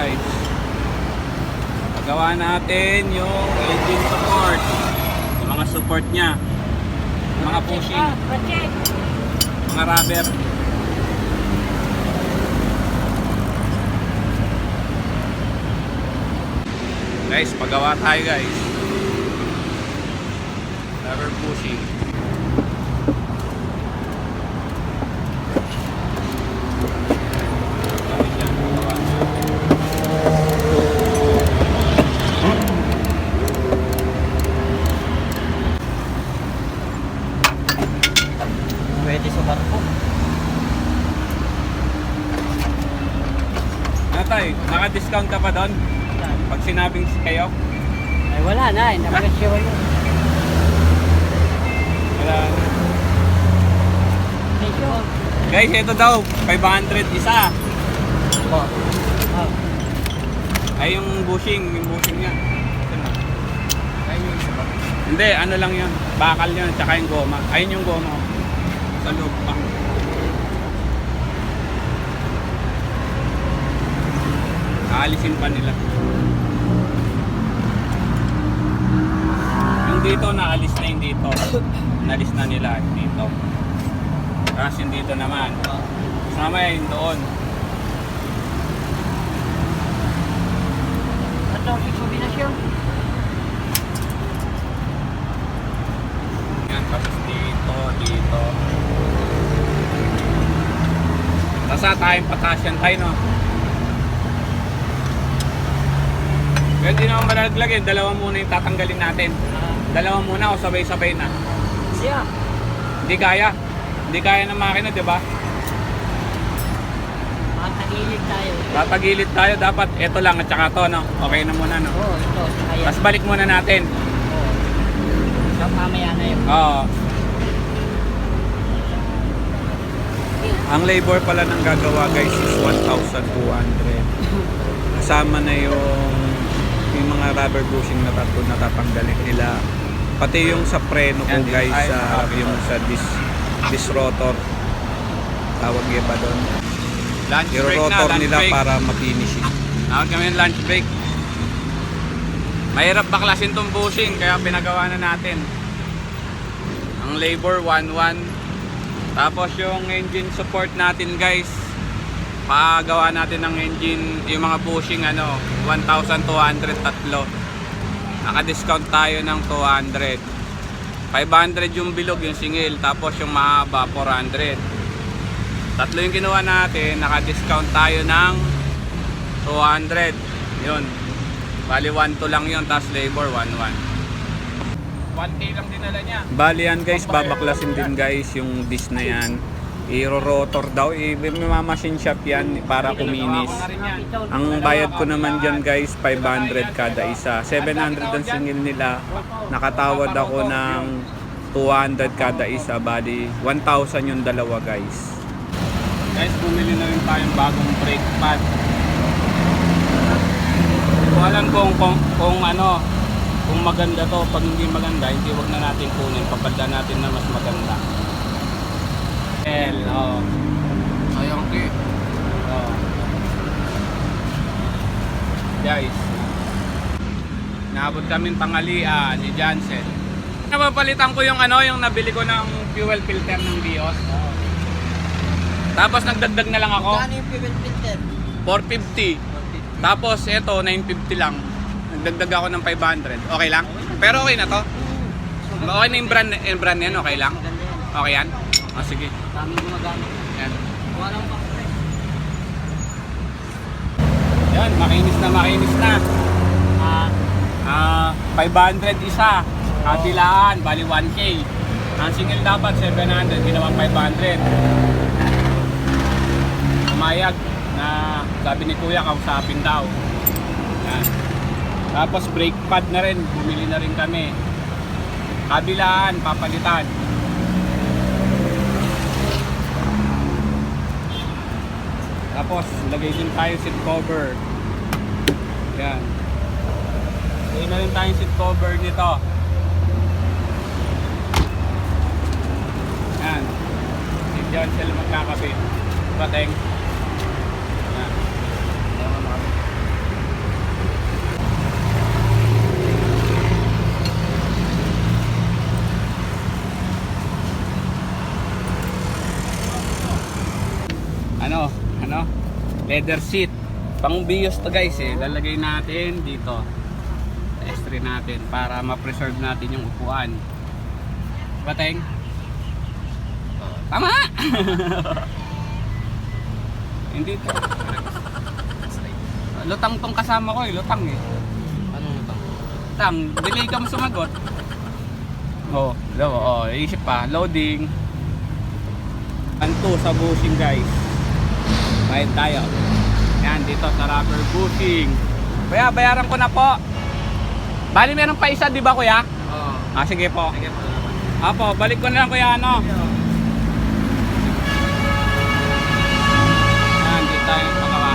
guys. Pagawa natin yung engine support. Yung mga support niya. Yung mga pushing. Ah. Mga rubber. Guys, pagawa tayo guys. Rubber pushing. Guys, yan, pagawa. Pwede sa barko. Natay, naka-discount ka doon? Pag sinabing kayo? Ay wala na, eh. Napresyo yun. Wala. Presyo. Guys, ito daw, 500 isa. Oh. Oh. Ay, yung bushing, yung bushing niya. Ay, yung isa pa. Hindi, ano lang yun. Bakal yun, tsaka yung goma. Ayun yung goma. Sa loob pa. Aalisin pa nila. Yung dito, naalis na yung dito. Nalis na nila yung dito. Tapos yung dito naman. Sama yun doon. At yung kombinasyon. Yan, tapos dito, dito. Tasa tayong patasyan tayo, no? Pwede naman malaglag yun. Dalawa muna yung tatanggalin natin. Dalawa muna o sabay-sabay na. siya. Hindi kaya. Hindi kaya ng makina, di ba? Makatagilid tayo. Tatagilid tayo. Dapat ito lang at saka to, no? Okay na muna, no? Oo, ito. Saka yan. Tapos balik muna natin. Oo. So, mamaya na yun. Oo. Ang labor pala ng gagawa guys is 1,200. Kasama na yung yung mga rubber bushing na tatlo na tatanggalin nila. Pati yung sa preno ko guys, sa okay. yung sa dis dis rotor. Tawag yung ba doon? Lunch Yung rotor nila para ma-finishing. Tawag kami yung lunch break. Mahirap baklasin tong bushing kaya pinagawa na natin. Ang labor 1-1. Tapos yung engine support natin guys. Pagawa natin ng engine, yung mga bushing ano, 1,200 tatlo. Naka-discount tayo ng 200. 500 yung bilog, yung singil. Tapos yung mahaba, 400. Tatlo yung ginawa natin, naka-discount tayo ng 200. Yun. Bali 1-2 lang yun, tapos labor 1-1. 1K lang dinala niya. Bali yan guys, babaklasin din guys yung disc na yan. I-rotor daw, i-machine shop yan para kuminis. Ang bayad ko naman dyan guys, 500 kada isa. 700 ang singil nila. Nakatawad ako ng 200 kada isa. Bali, 1,000 yung dalawa guys. Guys, bumili na rin tayong bagong brake pad. Kung alam kung, kung, kung ano, kung maganda to, pag hindi maganda, hindi wag na natin kunin. Papalda natin na mas maganda. L, oh. Sayang ki. Oh. Guys, naabot kami pangalian ni Jansen. Napapalitan ko yung ano, yung nabili ko ng fuel filter ng Bios. Tapos nagdagdag na lang ako, Kano yung fuel filter? 450. Tapos ito, 950 lang. Nagdagdag ako ng 500. Okay lang? Pero okay na to. Okay na yung brand, yung brand yan, okay lang? Okay yan? Ah, sige. Daming gumagamit. Yan. Walang pa. Yan, makinis na makinis na. Ah, Ah, 500 isa. Katilaan, bali 1K. Ang single dapat 700, ginawang 500. Umayag na sabi ni Kuya kausapin daw. Yan. Tapos brake pad na rin, bumili na rin kami. Kabilaan, papalitan. Tapos lagay din tayo seat cover. Yan. Lagay na rin tayong seat cover nito. Yan. Si John sila magkakabit. Pateng. Yan. Leather seat. Pang bios to guys eh. Lalagay natin dito. Sa S3 natin para ma-preserve natin yung upuan. Bateng? Tama! Hindi to. Lutang tong kasama ko eh. Lutang eh. Anong utang? Tang, delay ka mo sumagot. Oh, lo, oh, isip pa, loading. Anto sa bushing guys. Bayad tayo. Yan, dito sa rubber bushing. Kuya, bayaran ko na po. Bali meron pa isa, di ba kuya? Oo. Ah, sige po. Sige po. Apo, balik ko na lang kuya ano. Yan, di tayo pagawa.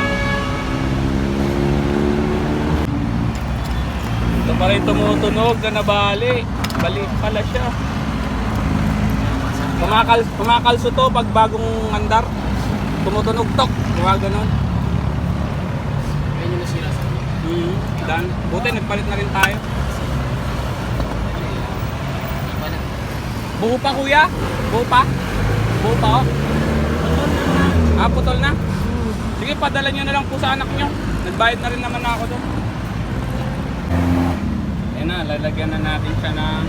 Ito pa rin tumutunog na nabali. Balik pala siya. Kumakal, kumakalso to pag bagong andar. Tumutunog tok. Huwag ganun. Ayun yung nasira sa akin. Hmm, dan. Buti nagpalit na rin tayo. Iba na. Pa kuya? Buo pa? Buo pa oh. Ah, putol na? Sige, padala nyo na lang po sa anak nyo. Nagbayad na rin naman ako doon. Ayan na, lalagyan na natin siya ng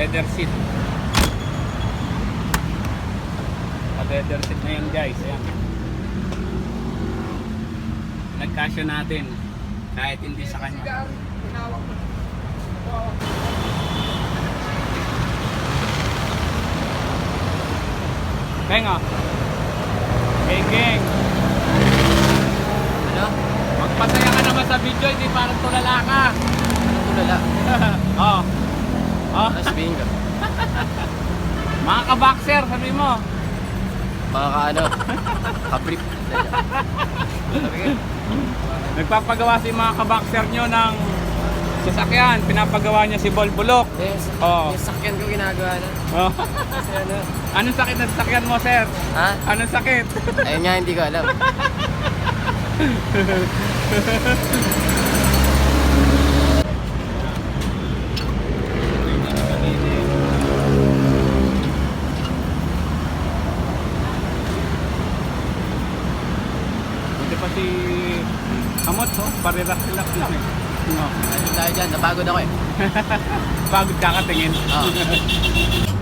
leather seat. Ah, leather seat na yun guys. Ayan. Nagkasya natin. Kahit hindi sa kanya. Geng oh. Geng geng. Ano? Magpasaya ka naman sa video, hindi parang tulala ka. Tulala? oh. Oh. Ano sabihin ka? Mga ka-boxer, sabi mo. Mga ka ano? Kaprip. Nagpapagawa si mga ka-boxer nyo ng sasakyan. Pinapagawa niya si Bolbulok. Yes. Oo. Yung sakyan ko ginagawa na. Oh. Kasi ano? Anong sakit ng sasakyan mo, sir? Ha? Anong sakit? Ayun nga, hindi ko alam. Buti pa si Kamot, oh. Pariraks-relax lang eh. No. Ano tayo dyan? Napagod ako eh. Pagod kakatingin. Oo.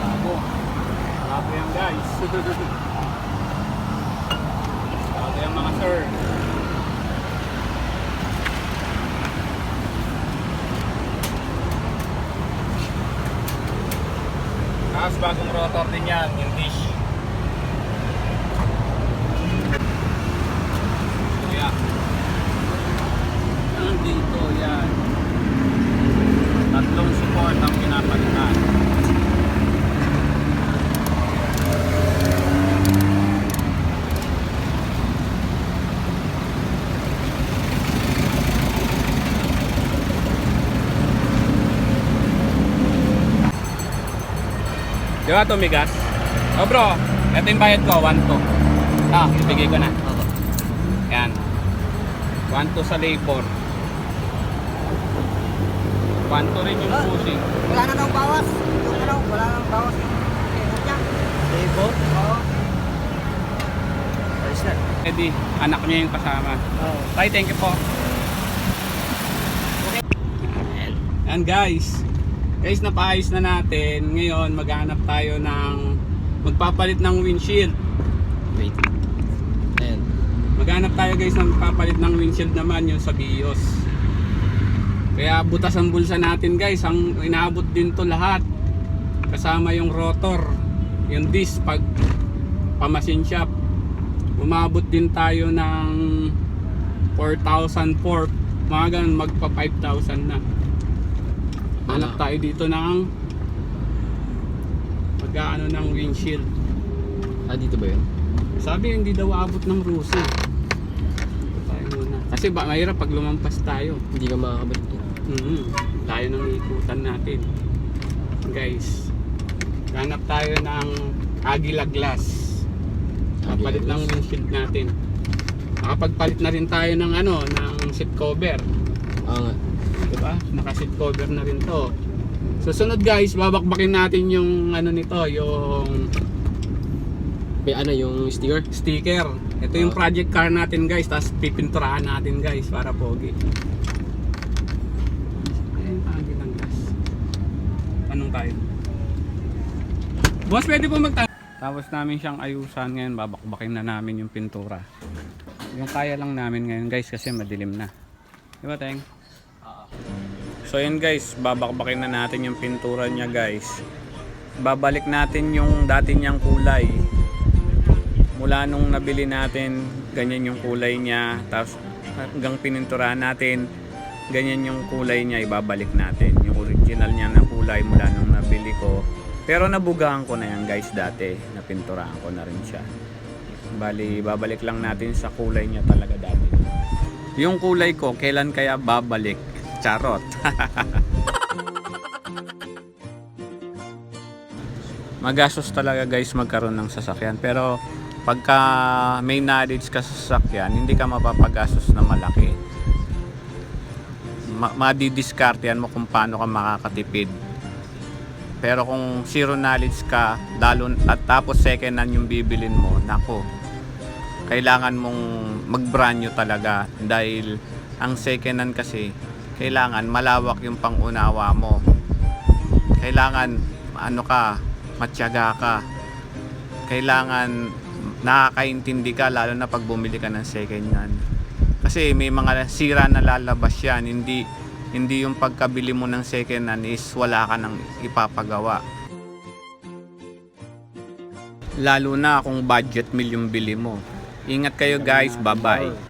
Bago. Bago yan guys. Bago yan mga sir. Tapos bagong rotor din yan, yung dish. Kaya. Nandito yan. Tatlong support ang pinapalitan. Di ba tumigas? Oh bro, ito yung bayad ko, 1 to. Ah, ibigay ko na. Yan. 1 to sa labor. 1 to rin yung pushing. Wala na daw bawas. Yung ano, wala nang bawas yung. Labor? Oo. Ayos na. Eddie, anak niya yung kasama. Oo. Bye, thank you po. Yan guys. Guys, napaayos na natin. Ngayon, maghanap tayo ng magpapalit ng windshield. Wait. Ayan. Maghanap tayo guys ng magpapalit ng windshield naman yung sa BIOS. Kaya butas ang bulsa natin guys. Ang inaabot din to lahat. Kasama yung rotor. Yung disc pag pamasin shop. Umabot din tayo ng 4,004. Mga ganun, magpa 5,000 na. Hanap Ano? tayo dito ng pag-ano ng windshield. Ah, dito ba yun? Sabi hindi daw aabot ng Rusi. Ito tayo muna. Kasi ba mahirap pag lumampas tayo. Hindi ka makakabalik. Mm, tayo ng ikutan natin. Guys, hanap tayo ng Agila Glass. Kapalit Glass. windshield natin. Nakapagpalit na rin tayo ng ano, ng seat cover. Oo nga. Diba? Naka-seat cover na rin to. Susunod guys, babakbakin natin yung ano nito, yung May ano yung sticker? sticker. Ito yung Ah. project car natin guys, tapos pipinturahan natin guys para pogi. Ayun, tagi ng gas. Anong tayo? Boss, pwede po magtanong. Tapos namin siyang ayusan ngayon, babakbakin na namin yung pintura. Yung kaya lang namin ngayon guys kasi madilim na. Di ba, Teng? So yun guys, babakbakin na natin yung pintura niya guys. Babalik natin yung dati niyang kulay. Mula nung nabili natin, ganyan yung kulay niya. Tapos hanggang pininturahan natin, ganyan yung kulay niya, ibabalik natin. Yung original niya na kulay mula nung nabili ko. Pero nabugahan ko na yan guys dati. Napinturahan ko na rin siya. Bali, babalik lang natin sa kulay niya talaga dati. Yung kulay ko, kailan kaya babalik? Charot. Magastos talaga guys magkaroon ng sasakyan. Pero pagka may knowledge ka sa sasakyan, hindi ka mapapagastos na malaki. Ma- madidiskartehan mo kung paano ka makakatipid. Pero kung zero knowledge ka, lalo at tapos second hand yung bibilin mo, nako, kailangan mong mag-brand new talaga dahil ang second hand kasi kailangan malawak yung pangunawa mo. Kailangan ano ka, matyaga ka. Kailangan nakakaintindi ka lalo na pag bumili ka ng second hand. Kasi may mga sira na lalabas yan, hindi hindi yung pagkabili mo ng second hand is wala ka nang ipapagawa. Lalo na kung budget meal yung bili mo. Ingat kayo guys, bye-bye.